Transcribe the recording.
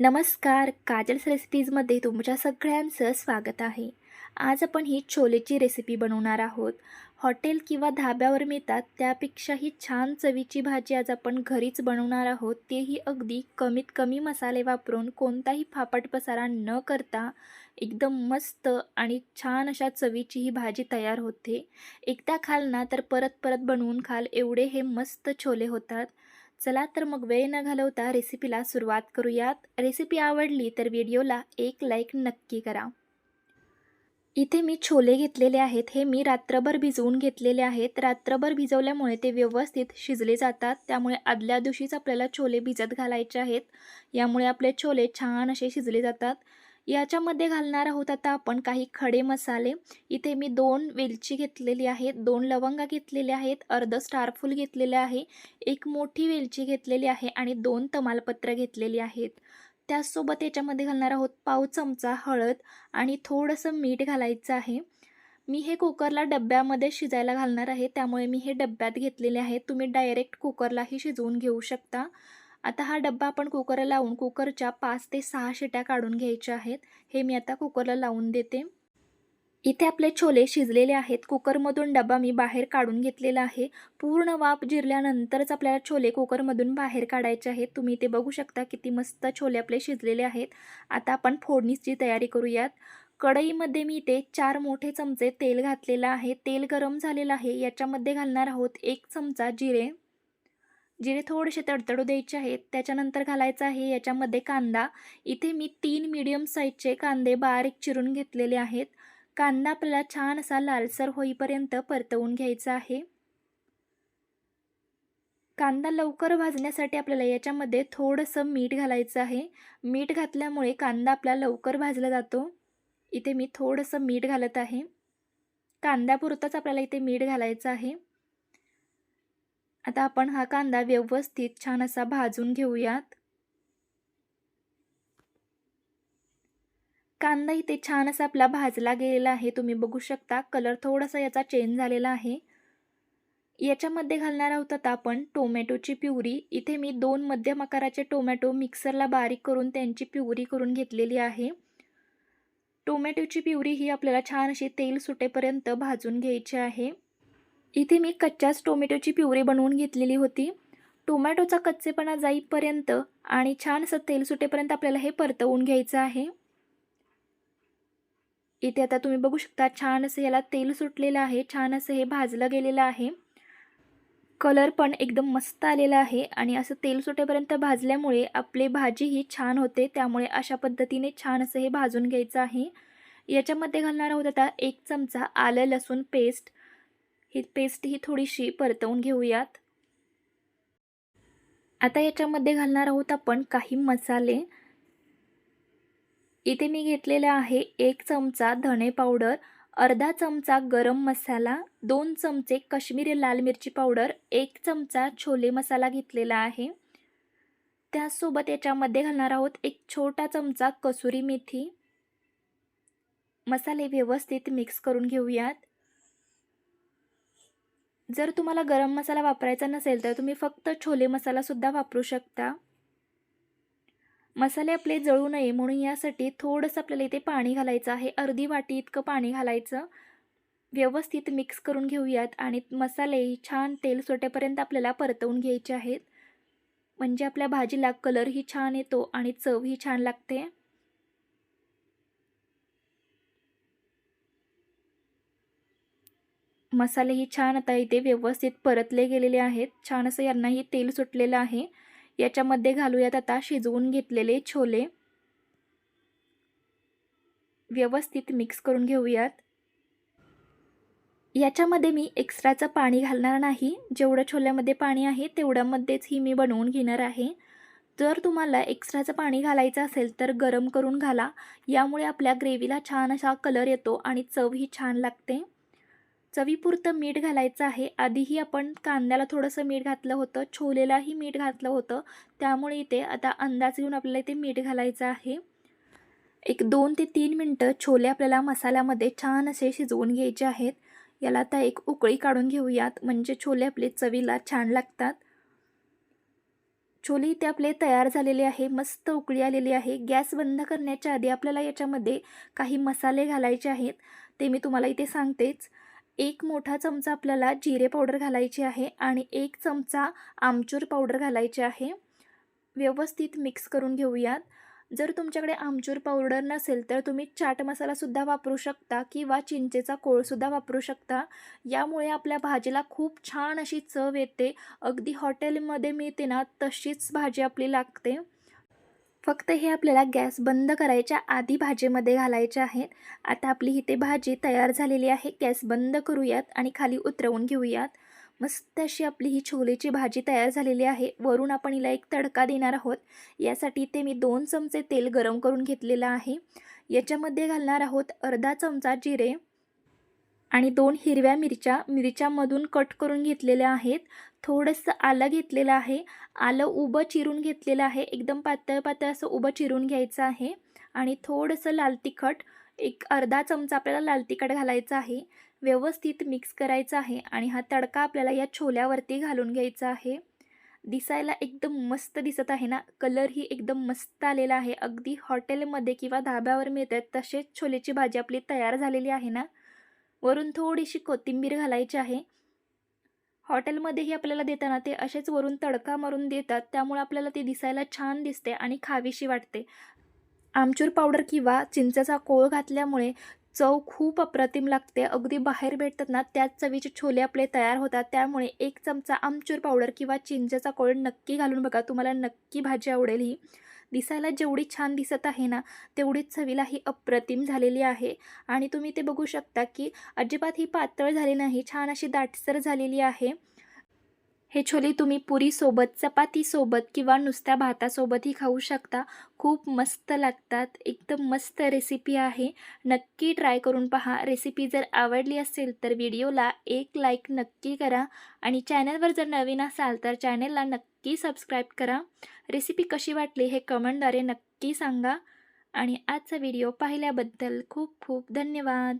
नमस्कार काजल्स रेसिपीजमध्ये तुमच्या सगळ्यांचं स्वागत आहे. आज आपण ही छोलेची रेसिपी बनवणार आहोत. हॉटेल किंवा धाब्यावर मिळतात त्यापेक्षाही छान चवीची भाजी आज आपण घरीच बनवणार आहोत. तेही अगदी कमीत कमी मसाले वापरून कोणताही फापट पसारा न करता एकदम मस्त आणि छान अशा चवीची ही भाजी तयार होते. एकदा खाल ना तर परत परत बनवून खाल. एवढे हे मस्त छोले होतात. चला तर मग वेळ न घालवता रेसिपीला सुरुवात करूयात. रेसिपी आवडली तर व्हिडिओला एक लाईक नक्की करा. इथे मी छोले घेतलेले आहेत. हे मी रात्रभर भिजवून घेतलेले आहेत. रात्रभर भिजवल्यामुळे ते व्यवस्थित शिजले जातात. त्यामुळे आदल्या दिवशीच आपल्याला छोले भिजत घालायचे आहेत. यामुळे आपले छोले छान असे शिजले जातात. याच्यामध्ये घालणार आहोत आता आपण काही खडे मसाले. इथे मी दोन वेलची घेतलेली आहेत दोन लवंगा घेतलेल्या आहेत अर्ध स्टारफूल घेतलेले आहे एक मोठी वेलची घेतलेली आहे आणि दोन तमालपत्र घेतलेली आहेत. त्याचसोबत याच्यामध्ये घालणार आहोत पाव चमचा हळद आणि थोडंसं मीठ घालायचं आहे. मी हे कुकरला डब्यामध्ये शिजायला घालणार आहे त्यामुळे मी हे डब्यात घेतलेले आहे. तुम्ही डायरेक्ट कुकरलाही शिजवून घेऊ शकता. आता हा डब्बा आपण कुकरला लावून कुकरच्या पाच ते सहा शिट्या काढून घ्यायच्या आहेत. हे मी आता कुकरला लावून देते. इथे आपले छोले शिजलेले आहेत. कुकरमधून डबा मी बाहेर काढून घेतलेला आहे. पूर्ण वाफ जिरल्यानंतरच आपल्याला छोले कुकरमधून बाहेर काढायचे आहेत. तुम्ही ते बघू शकता किती मस्त छोले आपले शिजलेले आहेत. आता आपण फोडणीची तयारी करूयात. कढईमध्ये मी इथे चार मोठे चमचे तेल घातलेलं आहे. तेल गरम झालेलं आहे. याच्यामध्ये घालणार आहोत एक चमचा जिरे. जिरे थोडेसे तडतडू द्यायचे आहेत त्याच्यानंतर घालायचं आहे याच्यामध्ये कांदा. इथे मी तीन मीडियम साईजचे कांदे बारीक चिरून घेतलेले आहेत. कांदा आपल्याला छान असा लालसर होईपर्यंत परतवून घ्यायचा आहे. कांदा लवकर भाजण्यासाठी आपल्याला याच्यामध्ये थोडंसं मीठ घालायचं आहे. मीठ घातल्यामुळे कांदा आपला लवकर भाजला जातो. इथे मी थोडंसं मीठ घालत आहे. कांद्यापुरतंच आपल्याला इथे मीठ घालायचं आहे. आता आपण हा कांदा व्यवस्थित छान असा भाजून घेऊयात. कांदा इथे छान असा आपला भाजला गेलेला आहे. तुम्ही बघू शकता कलर थोडासा याचा चेंज झालेला आहे. याच्यामध्ये घालणार आहोत आता आपण टोमॅटोची प्युरी. इथे मी दोन मध्यम आकाराचे टोमॅटो मिक्सरला बारीक करून त्यांची प्युरी करून घेतलेली आहे. टोमॅटोची प्युरी ही आपल्याला छान अशी तेल सुटेपर्यंत भाजून घ्यायची आहे. इथे मी कच्च्याच टोमॅटोची प्युरी बनवून घेतलेली होती. टोमॅटोचा कच्चेपणा जाईपर्यंत आणि छान असं तेल सुटेपर्यंत आपल्याला हे परतवून घ्यायचं आहे. इथे आता तुम्ही बघू शकता छान असं याला तेल सुटलेलं आहे छान असं हे भाजलं गेलेलं आहे. कलर पण एकदम मस्त आलेला आहे आणि असं तेल सुटेपर्यंत भाजल्यामुळे आपली भाजी ही छान होते त्यामुळे अशा पद्धतीने छान असं हे भाजून घ्यायचं आहे. याच्यामध्ये घालणार आहोत आता एक चमचा आलं लसूण पेस्ट. ही पेस्ट ही थोडीशी परतवून घेऊयात. आता याच्यामध्ये घालणार आहोत आपण काही मसाले. इथे मी घेतलेला आहे एक चमचा धणे पावडर अर्धा चमचा गरम मसाला दोन चमचे कश्मीरी लाल मिरची पावडर एक चमचा छोले मसाला घेतलेला आहे. त्यासोबत याच्यामध्ये घालणार आहोत एक छोटा चमचा कसुरी मेथी. मसाले व्यवस्थित मिक्स करून घेऊयात. जर तुम्हाला गरम मसाला वापरायचा नसेल तर तुम्ही फक्त छोले मसालासुद्धा वापरू शकता. मसाले आपले जळू नये म्हणून यासाठी थोडंसं आपल्याला इथे पाणी घालायचं आहे. अर्धी वाटी इतकं पाणी घालायचं. व्यवस्थित मिक्स करून घेऊयात आणि मसाले छान तेल सोट्यापर्यंत आपल्याला परतवून घ्यायचे आहेत. म्हणजे आपल्या भाजीला कलरही छान येतो आणि चवही छान लागते. मसालेही छान आता इथे व्यवस्थित परतले गेलेले आहेत. छान असं यांनाही तेल सुटलेलं आहे. याच्यामध्ये घालूयात आता शिजवून घेतलेले छोले. व्यवस्थित मिक्स करून घेऊयात. याच्यामध्ये मी एक्स्ट्राचं पाणी घालणार नाही. जेवढं छोल्यामध्ये पाणी आहे तेवढ्यामध्येच ही मी बनवून घेणार आहे. जर तुम्हाला एक्स्ट्राचं पाणी घालायचं असेल तर गरम करून घाला. यामुळे आपल्या ग्रेव्हीला छान असा कलर येतो आणि चवही छान लागते. चवीपुरतं मीठ घालायचं आहे. आधीही आपण कांद्याला थोडंसं मीठ घातलं होतं. छोलेलाही मीठ घातलं होतं. त्यामुळे इथे आता अंदाज घेऊन आपल्याला इथे मीठ घालायचं आहे. एक दोन ते तीन मिनटं छोले आपल्याला मसाल्यामध्ये छान असे शिजवून घ्यायचे आहेत. याला आता एक उकळी काढून घेऊयात. म्हणजे छोले आपले चवीला छान लागतात. छोले इथे आपले तयार झालेले आहे. मस्त उकळी आलेली आहे. गॅस बंद करण्याच्या आधी आपल्याला याच्यामध्ये काही मसाले घालायचे आहेत. ते मी तुम्हाला इथे सांगतेच. एक मोठा चमचा आपल्याला जिरे पावडर घालायची आहे आणि एक चमचा आमचूर पावडर घालायची आहे. व्यवस्थित मिक्स करून घेऊयात. जर तुमच्याकडे आमचूर पावडर नसेल तर तुम्ही चाट मसालासुद्धा वापरू शकता किंवा चिंचेचा कोळसुद्धा वापरू शकता. यामुळे आपल्या भाजीला खूप छान अशी चव येते. अगदी हॉटेलमध्ये मिळते ना तशीच भाजी आपली लागते. फक्त हे आपल्याला गॅस बंद करायच्या आधी भाजीमध्ये घालायचे आहेत. आता आपली इथे भाजी तयार झालेली आहे. गॅस बंद करूयात आणि खाली उतरवून घेऊयात. मस्त अशी आपली ही छोलेची भाजी तयार झालेली आहे. वरून आपण हिला एक तडका देणार आहोत. यासाठी इथे मी दोन चमचे तेल गरम करून घेतलेलं आहे. याच्यामध्ये घालणार आहोत अर्धा चमचा जिरे आणि दोन हिरव्या मिरच्या. मिरच्यामधून कट करून घेतलेल्या आहेत. थोडंसं आलं घेतलेलं आहे. आलं उभं चिरून घेतलेलं आहे. एकदम पातळ पातळ असं उभं चिरून घ्यायचं आहे. आणि थोडंसं लाल तिखट एक अर्धा चमचा आपल्याला लाल तिखट घालायचं आहे. व्यवस्थित मिक्स करायचं आहे आणि हा तडका आपल्याला या छोल्यावरती घालून घ्यायचा आहे. दिसायला एकदम मस्त दिसत आहे ना? कलरही एकदम मस्त आलेला आहे. अगदी हॉटेलमध्ये किंवा धाब्यावर मिळतात तसेच छोलेची भाजी आपली तयार झालेली आहे ना? वरून थोडीशी कोथिंबीर घालायची आहे. हॉटेलमध्येही आपल्याला देताना ते असेच वरून तडका मारून देतात त्यामुळे आपल्याला ते दिसायला छान दिसते आणि खावीशी वाटते. आमचूर पावडर किंवा चिंचेचा कोळ घातल्यामुळे चव खूप अप्रतिम लागते. अगदी बाहेर भेटतात ना त्याच चवीचे छोले आपले तयार होतात. त्यामुळे एक चमचा आमचूर पावडर किंवा चिंचेचा कोळ नक्की घालून बघा तुम्हाला नक्की भाजी आवडेल ही. दिसायला जेवढी छान दिसत आहे ना तेवढीच चवीला ही अप्रतिम झालेली आहे. आणि तुम्ही ते बघू शकता की अजिबात ही पातळ झाली नाही छान अशी दाटसर झालेली आहे. हे छोले तुम्ही पुरीसोबत चपातीसोबत किंवा नुसत्या भातासोबतही खाऊ शकता. खूप मस्त लागतात. एकदम मस्त रेसिपी आहे. नक्की ट्राय करून पहा. रेसिपी जर आवडली असेल तर व्हिडिओला एक लाईक नक्की करा आणि चॅनलवर जर नवीन असाल तर चॅनलला नक्की सबस्क्राईब करा. रेसिपी कशी वाटली हे कमेंटद्वारे नक्की सांगा. आणि आजचा व्हिडिओ पाहिल्याबद्दल खूप खूप धन्यवाद.